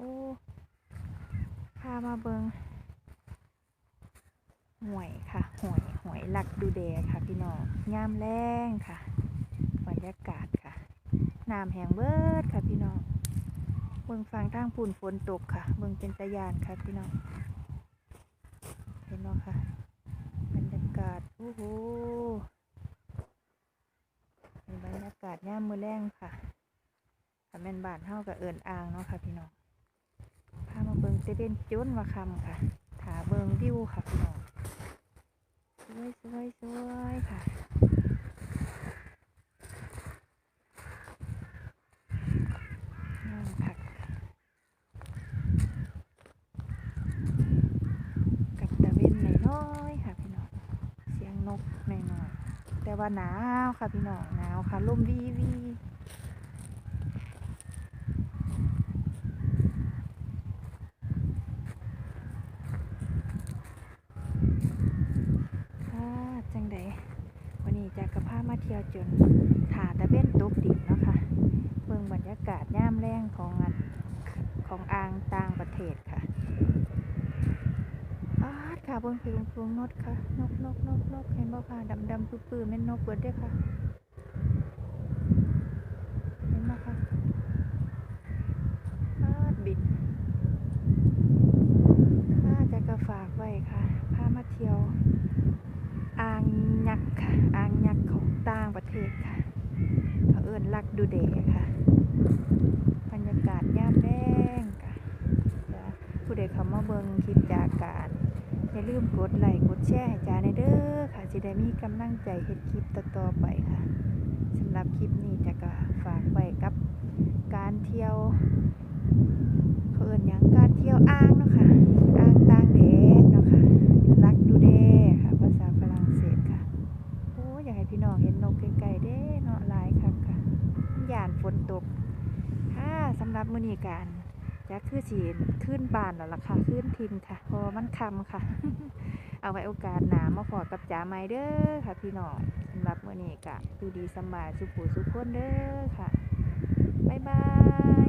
อ้พามาเบิงหวยค่ะหวยหวยหลักดูแดค่ะ พี่น้องยามแรงค่ะบรรยากาศค่ะน้ำแห้งเบิดค่ะพี่น้องเบิงฟังทางปุ่นฝนตกค่ะ เบิงเป็นตะยานค่ะพี่น้องเห็นบ่ค่ะบรรยากาศโอ้โหเป็นบรรยากาศย่ามมือแรงค่ะถ้าแม่นบ้านเฮากับเอิญอ่างเนาะค่ะพี่น้อง เบิ่เซเว่นจนมาคำค่ะถาเบิงวิวค่ะพี่น้องสวยสวยสวยค่ะกับตะเวนน้อยๆค่ะพี่น้องเสียงนกน้อยๆแต่ว่าหนาวค่ะพี่น้องหนาวค่ะลมวีวีค่ะจังใดวันนี้จะกระ พามาเที่ยวจนถาตะเวนตกดินเนาะค่ะเบิ่งบรรยากาศย่ามแรงของอันของอ่างต่างประเทศค่ะอาดค่ะเบิ่งเพลงพวงนกค่ะ นกนกนกนกเห็นบ่ค่ะดำดำปื้อปื้อแม่นนกเบิดด้อค่ะเห็นบ่ค่ะอาดบินอาจะกระฝากไว้ค่ะ พามาเที่ยวอ่างยักษ์ค่ะอ่างยักษ์ของ ประเทศค่ะเขาเอิ้นลักดูเดค่ะ บรรยากาศยามแรงค่ะจ้ะผู้ใดเขามาเบิงคลิปจากการอย่าลืมกดไลค์กดแชร์ให้จ้าในเด้อค่ะสิได้มีกำลังใจเฮ็ดคลิปต่อๆไปค่ะสำหรับคลิปนี้จะก็ฝากไว้กับการเที่ยวเขาเอิ้นยังการเที่ยวอ่างเนาะค่ะอ่างต่างแดนเนาะค่ะลักดูเดค่ะภาษาฝรั่งเศสค่ะ โอ้อยากให้พี่น้องเห็นนกไกลๆเด้เนาะหลายคักค่ะย่านฝน ตกค่ะสำหรับมื้อนี้การจะคือสีขึ้นบานแล้วล่ะค่ะขึ้นทิมค่ะ พอมันคำค่ะ เอาไว้โอกาสหนามาขอกับจ๋าไม้เด้อค่ะ พี่น้องสำหรับมื้อนี้กะดูดีสบายสุขูสุขคนเด้อค่ะ บ๊ายบาย